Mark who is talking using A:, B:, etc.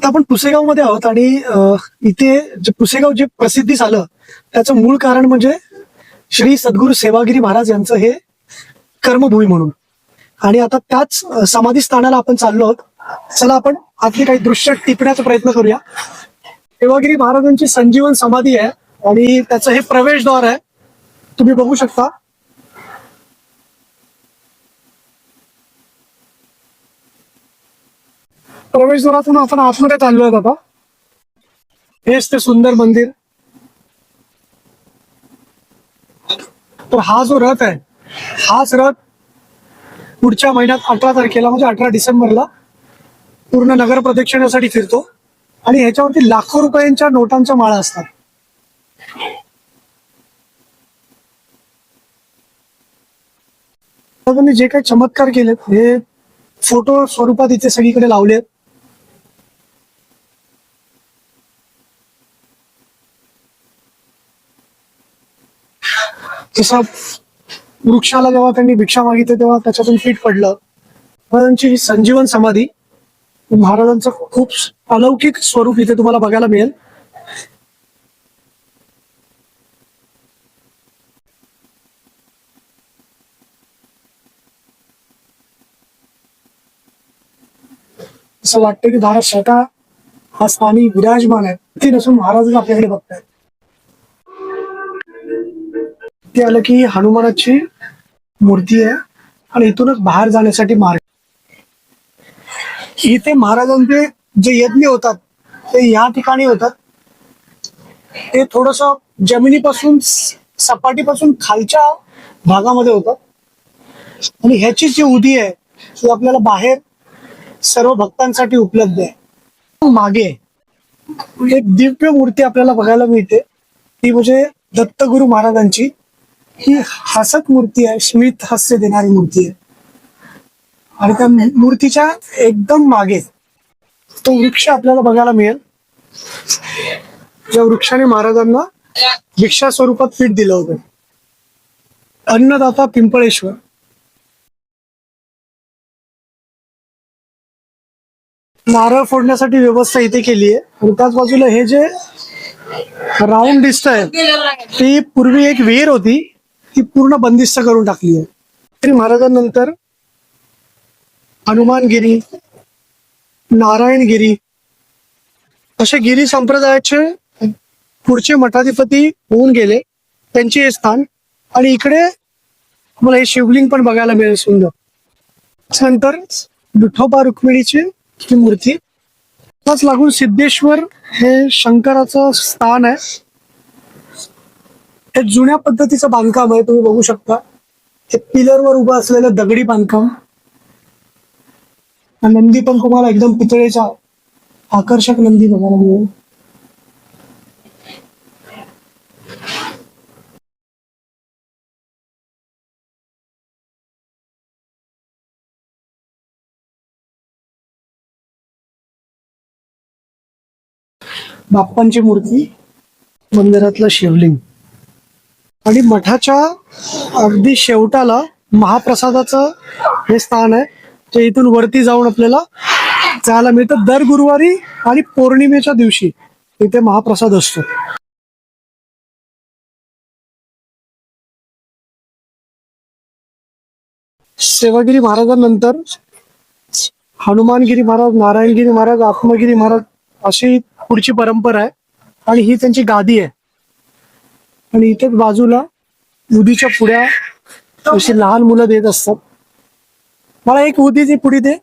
A: आता आपण पुसेगावमध्ये आहोत आणि इथे जे पुसेगाव जे प्रसिद्धी झालं त्याचं मूळ कारण म्हणजे श्री सद्गुरू सेवागिरी महाराज यांचं हे कर्मभूमी म्हणून. आणि आता त्याच समाधी स्थानाला आपण चाललो आहोत. चला आपण आतली काही दृश्य टिपण्याचा प्रयत्न करूया. सेवागिरी महाराजांची संजीवन समाधी आहे आणि त्याचं हे प्रवेशद्वार आहे. तुम्ही बघू शकता. प्रवेशद्वारातून आपण आतमध्ये चाललो आहोत आता हेच ते सुंदर मंदिर. तर हा जो रथ आहे हाच रथ पुढच्या महिन्यात अठरा तारखेला म्हणजे अठरा डिसेंबरला पूर्ण नगर प्रदक्षिणासाठी फिरतो. आणि ह्याच्यावरती लाखो रुपयांच्या नोटांच्या माळा असतात. जे काही चमत्कार केलेत हे फोटो स्वरूपात इथे सगळीकडे लावलेत. जसं वृक्षाला जेव्हा त्यांनी भिक्षा मागितली तेव्हा त्याच्यातून पीठ पडलं. महाराजांची ही संजीवन समाधी महाराजांचं खूप अलौकिक स्वरूप इथे तुम्हाला बघायला मिळेल. असं वाटतं की भारत स्वतः हा स्थानी विराजमान आहे. ते नसून महाराज आपल्याकडे बघतायत. ते आलं की हनुमानाची मूर्ती आहे आणि इथूनच बाहेर जाण्यासाठी मार्ग इथे महाराजांचे जे यज्ञ होतात ते या ठिकाणी होतात. ते थोडस जमिनीपासून सपाटीपासून खालच्या भागामध्ये होतात आणि ह्याची जी उदी आहे ती आपल्याला बाहेर सर्व भक्तांसाठी उपलब्ध आहे. मागे एक दिव्य मूर्ती आपल्याला बघायला मिळते. ती म्हणजे दत्तगुरु महाराजांची. ही हसत मूर्ती आहे स्मित हास्य देणारी मूर्ती आहे. आणि त्या मूर्तीच्या एकदम मागे तो वृक्ष आपल्याला बघायला मिळेल. ज्या वृक्षाने महाराजांना भिक्षा स्वरूपात पीठ दिलं होतं. अन्नदाता पिंपळेश्वर. नारळ फोडण्यासाठी व्यवस्था इथे केली आहे. आणि त्याच बाजूला हे जे राऊंड दिसत आहे ती पूर्वी एक विहीर होती. ती पूर्ण बंदिस्त करून टाकली आहे. श्री महाराजांनंतर हनुमानगिरी नारायणगिरी असे गिरी संप्रदायाचे पुढचे मठाधिपती होऊन गेले. त्यांचे हे स्थान आणि इकडे मला हे शिवलिंग पण बघायला मिळेल सुंदर. त्यानंतर विठोबा रुक्मिणीची ही मूर्ती. त्याच लागून सिद्धेश्वर हे शंकराचं स्थान आहे. हे जुन्या पद्धतीचं बांधकाम आहे तुम्ही बघू शकता. हे पिलरवर उभं असलेलं दगडी बांधकाम. नंदी पण तुम्हाला एकदम पितळेचा आकर्षक नंदी बघायला मिळेल. बाप्पांची मूर्ती मंदिरातलं शिवलिंग. आणि मठाच्या अगदी शेवटाला महाप्रसादाचं हे स्थान आहे. ते इथून वरती जाऊन आपल्याला जायला मिळतं. दर गुरुवारी आणि पौर्णिमेच्या दिवशी इथे महाप्रसाद असतो. सेवागिरी महाराजांनंतर हनुमानगिरी महाराज नारायणगिरी महाराज आत्मगिरी महाराज अशी पुढची परंपरा आहे. आणि ही त्यांची गादी आहे. आणि इथे बाजूला उदीच्या पुड्या अशी लहान मुलं देत असतात. मला एक उदीची पुडी दे.